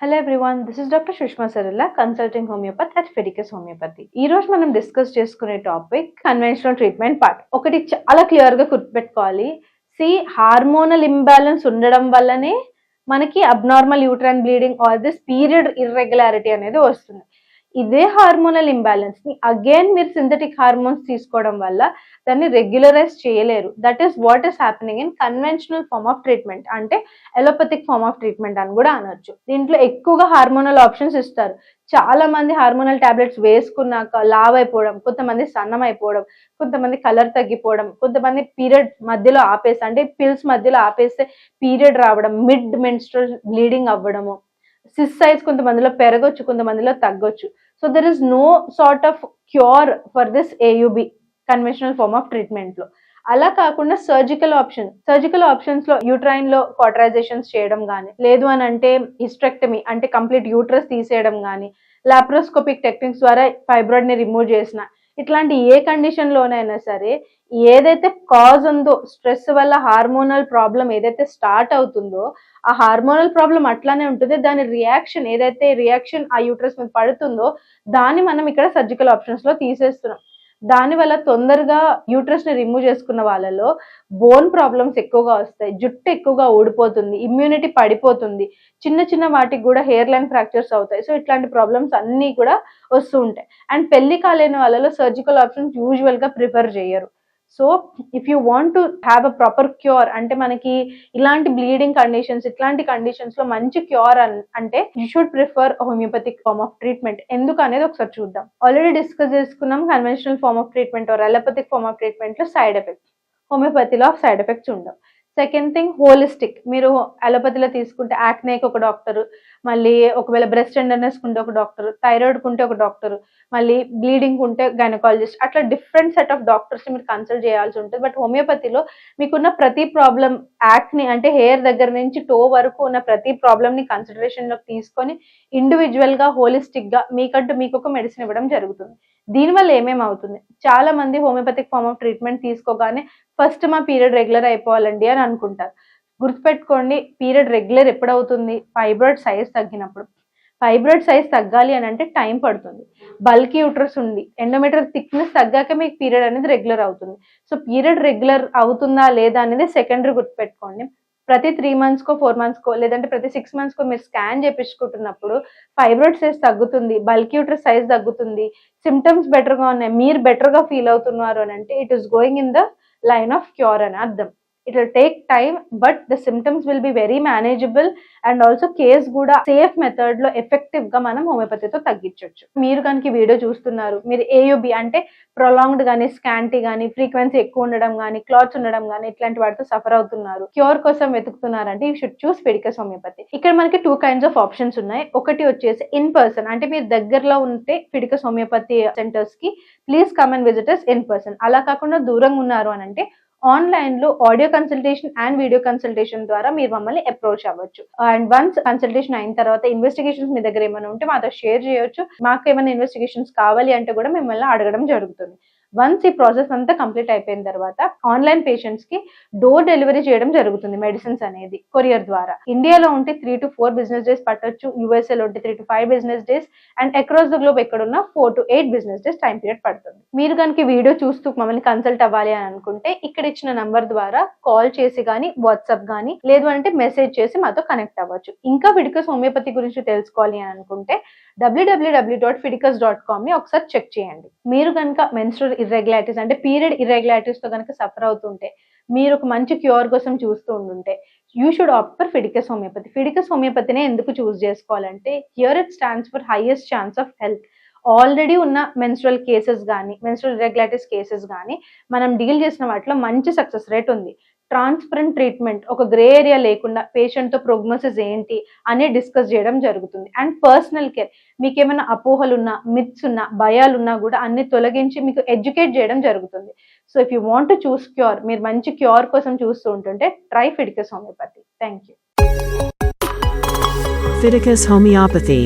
Hello everyone this is doctor Sushma Saralla consulting homeopathy at Fiticus homeopathy ఈ రోజు మనం discuss చేసుకునే topic conventional treatment part ఒకటి చాలా క్లియర్గా గుర్తుపెట్టుకోవాలి. సి హార్మోనల్ ఇంబ్యాలెన్స్ ఉండడం వల్లనే మనకి abnormal uterine bleeding or this period irregularity అనేది వస్తుంది. ఇదే హార్మోనల్ ఇంబ్యాలెన్స్ని అగైన్ మీరు సింథటిక్ హార్మోన్స్ తీసుకోవడం వల్ల దాన్ని రెగ్యులరైజ్ చేయలేరు. That is what is happening in conventional form of treatment అంటే ఎలోపతిక్ ఫార్మ్ ఆఫ్ ట్రీట్మెంట్ అని కూడా అనొచ్చు. దీంట్లో ఎక్కువగా హార్మోనల్ ఆప్షన్స్ ఇస్తారు. చాలా మంది హార్మోనల్ టాబ్లెట్స్ వేసుకున్నాక లావ్ అయిపోవడం కొంతమంది సన్నం అయిపోవడం కొంతమంది కలర్ తగ్గిపోవడం కొంతమంది పీరియడ్ మధ్యలో ఆపేసి అంటే పిల్స్ మధ్యలో ఆపేస్తే పీరియడ్ రావడం మిడ్ మెన్స్ట్రల్ బ్లీడింగ్ అవ్వడము సిస్ సైజ్ కొంతమందిలో పెరగొచ్చు కొంతమందిలో తగ్గొచ్చు. So there is no sort of cure for this AUB conventional form of ట్రీట్మెంట్లో. అలా కాకుండా సర్జికల్ ఆప్షన్ సర్జికల్ ఆప్షన్స్లో యూట్రైన్లో కాటరైజేషన్స్ చేయడం కానీ లేదు అని అంటే హిస్ట్రెక్టమీ అంటే కంప్లీట్ యూట్రస్ తీసేయడం కానీ లాప్రోస్కోపిక్ టెక్నిక్స్ ద్వారా ఫైబ్రాయిడ్ని రిమూవ్ చేసిన ఇట్లాంటి ఏ కండిషన్ లోనైనా సరే ఏదైతే కాజ్ ఉందో స్ట్రెస్ వల్ల హార్మోనల్ ప్రాబ్లం ఏదైతే స్టార్ట్ అవుతుందో ఆ హార్మోనల్ ప్రాబ్లం అట్లానే ఉంటుంది. దాని రియాక్షన్ ఏదైతే రియాక్షన్ ఆ యూట్రస్ మీద పడుతుందో దాన్ని మనం ఇక్కడ సర్జికల్ ఆప్షన్స్లో తీసేస్తున్నాం. దాని వల్ల తొందరగా యూట్రస్ని రిమూవ్ చేసుకున్న వాళ్ళలో బోన్ ప్రాబ్లమ్స్ ఎక్కువగా వస్తాయి. జుట్టు ఎక్కువగా ఊడిపోతుంది ఇమ్యూనిటీ పడిపోతుంది. చిన్న చిన్న వాటికి కూడా హెయిర్ లైన్ ఫ్రాక్చర్స్ అవుతాయి. సో ఇట్లాంటి ప్రాబ్లమ్స్ అన్నీ కూడా వస్తూ ఉంటాయి. అండ్ పెళ్ళి కాలేని వాళ్ళలో సర్జికల్ ఆప్షన్స్ యూజువల్గా ప్రిఫర్ చేయరు. So if you want to have a proper cure అంటే మనకి ఇలాంటి బ్లీడింగ్ కండిషన్స్ ఇట్లాంటి కండిషన్స్లో మంచి క్యూర్ అంటే you should prefer homeopathic form of treatment ఎందుకు అనేది ఒకసారి చూద్దాం. ఆల్రెడీ డిస్కస్ చేసుకున్నాం conventional form of treatment or allopathic form of ట్రీట్మెంట్లో side effects హోమియోపతిలో సైడ్ ఎఫెక్ట్స్ ఉండవు. సెకండ్ థింగ్ హోలిస్టిక్ మీరు అలోపతిలో తీసుకుంటే యాక్నేకి ఒక డాక్టర్ మళ్ళీ ఒకవేళ బ్రెస్ట్ టెండర్నెస్ ఉంటే ఒక డాక్టర్ థైరాయిడ్ ఉంటే ఒక డాక్టర్ మళ్ళీ బ్లీడింగ్ ఉంటే గైనకాలజిస్ట్ అట్లా డిఫరెంట్ సెట్ ఆఫ్ డాక్టర్స్ మీరు కన్సల్ట్ చేయాల్సి ఉంటుంది. బట్ హోమియోపతిలో మీకున్న ప్రతి ప్రాబ్లం యాక్ని అంటే హెయిర్ దగ్గర నుంచి టో వరకు ఉన్న ప్రతి ప్రాబ్లమ్ని కన్సిడరేషన్లోకి తీసుకొని ఇండివిజువల్గా హోలిస్టిక్గా మీకంటూ మీకు ఒక మెడిసిన్ ఇవ్వడం జరుగుతుంది. దీనివల్ల ఏమేమి అవుతుంది? చాలా మంది హోమియోపతిక్ ఫార్మ్ ఆఫ్ ట్రీట్మెంట్ తీసుకోగానే ఫస్ట్ మా పీరియడ్ రెగ్యులర్ అయిపోవాలండి అని అనుకుంటారు. గుర్తుపెట్టుకోండి పీరియడ్ రెగ్యులర్ ఎప్పుడవుతుంది? ఫైబ్రాయిడ్ సైజ్ తగ్గినప్పుడు. ఫైబ్రాయిడ్ సైజ్ తగ్గాలి అని అంటే టైం పడుతుంది. బల్క్ యూట్రస్ ఉంది. ఎండోమీటర్ థిక్నెస్ తగ్గాక మీకు పీరియడ్ అనేది రెగ్యులర్ అవుతుంది. సో పీరియడ్ రెగ్యులర్ అవుతుందా లేదా అనేది సెకండరీ గుర్తుపెట్టుకోండి. ప్రతి త్రీ మంత్స్కో ఫోర్ మంత్స్కో లేదంటే ప్రతి సిక్స్ మంత్స్కో మీరు స్కాన్ చేపించుకుంటున్నప్పుడు ఫైబ్రాయిడ్ సైజ్ తగ్గుతుంది బల్క్యూటర్ సైజ్ తగ్గుతుంది సిమ్టమ్స్ బెటర్గా ఉన్నాయి మీరు బెటర్గా ఫీల్ అవుతున్నారు అని అంటే it is going in the line of cure అని అర్థం. It will take time but the symptoms will be very manageable and also case కూడా సేఫ్ మెథడ్లో ఎఫెక్టివ్గా మనం హోమియోపతితో తగ్గించవచ్చు మీరు కనుక వీడియో చూస్తున్నారు మీరు ఏయుబి అంటే ప్రొలాంగ్డ్ గానీ స్కాంటీ గానీ ఫ్రీక్వెన్సీ ఎక్కువ ఉండడం గానీ క్లాత్స్ ఉండడం గానీ ఇట్లాంటి వాటితో సఫర్ అవుతున్నారు. క్యూర్ కోసం వెతుకుతున్నారంటే you should choose Fiticus homeopathy ఇక్కడ మనకి టూ కైండ్స్ ఆఫ్ ఆప్షన్స్ ఉన్నాయి. ఒకటి వచ్చేసి ఇన్ పర్సన్ అంటే మీరు దగ్గరలో ఉంటే Fidicus homeopathy సెంటర్స్కి please come and visitors in person అలా కాకుండా దూరంగా ఉన్నారు అని అంటే ఆన్లైన్లో audio consultation and video consultation ద్వారా మీరు మమ్మల్ని అప్రోచ్ అవ్వచ్చు. అండ్ వన్స్ కన్సల్టేషన్ అయిన తర్వాత ఇన్వెస్టిగేషన్స్ మీ దగ్గర ఏమైనా ఉంటే మాతో షేర్ చేయొచ్చు. మాకు ఏమైనా ఇన్వెస్టిగేషన్స్ కావాలి అంటే కూడా మిమ్మల్ని అడగడం జరుగుతుంది. వన్స్ ఈ ప్రాసెస్ అంతా కంప్లీట్ అయిపోయిన తర్వాత ఆన్లైన్ పేషెంట్స్కి డోర్ డెలివరీ చేయడం జరుగుతుంది మెడిసిన్స్ అనేది కొరియర్ ద్వారా. ఇండియాలో ఉంటే three to four business days పట్టొచ్చు యూఎస్ఏ లో ఉంటే three to five business days and across the globe ఎక్కడున్న four to eight business days time period పడుతుంది. మీరు కనుక వీడియో చూస్తూ మమ్మల్ని కన్సల్ట్ అవ్వాలి అని అనుకుంటే ఇక్కడ ఇచ్చిన నంబర్ ద్వారా కాల్ చేసి కానీ వాట్సాప్ కానీ లేదు అంటే మెసేజ్ చేసి మాతో కనెక్ట్ అవ్వచ్చు. ఇంకా విడికస్ హోమియోపతి గురించి తెలుసుకోవాలి అని అనుకుంటే డబ్ల్యూడబ్ల్యూడబ్ల్యూ డాట్ ఫిడికస్ డాట్ కామ్ని ఒకసారి చెక్ చేయండి. మీరు కనుక మెన్స్ట్రల్ ఇర్రెగ్యులారిటీస్ అంటే పీరియడ్ ఇర్రెగ్యులారిటీస్తో కనుక సఫర్ అవుతుంటే మీరు ఒక మంచి క్యూర్ కోసం చూస్తూ ఉండుంటే you should opt for Fiticus homeopathy Fiticus హోమియోపతినే ఎందుకు చూస్ చేసుకోవాలంటే here it stands for highest chance of health already ఉన్న మెన్స్ట్రల్ కేసెస్ కానీ మెన్స్ట్రల్ ఇర్రెగ్యులారిటీస్ కేసెస్ కానీ మనం డీల్ చేసిన వాటిలో మంచి సక్సెస్ రేట్ ఉంది. ట్రాన్స్పరెంట్ ట్రీట్మెంట్ ఒక గ్రే ఏరియా లేకుండా పేషెంట్తో ప్రోగ్నోసిస్ ఏంటి అని డిస్కస్ చేయడం జరుగుతుంది. అండ్ పర్సనల్ కేర్ మీకు ఏమైనా అపోహలు ఉన్నా మిత్స్ ఉన్నా భయాలు ఉన్నా కూడా అన్ని తొలగించి మీకు ఎడ్యుకేట్ చేయడం జరుగుతుంది. So if you want choose cure మీరు మంచి క్యూర్ కోసం చూస్తూ ఉంటుంటే try Fiticus homeopathy. Thank you. Fiticus Homeopathy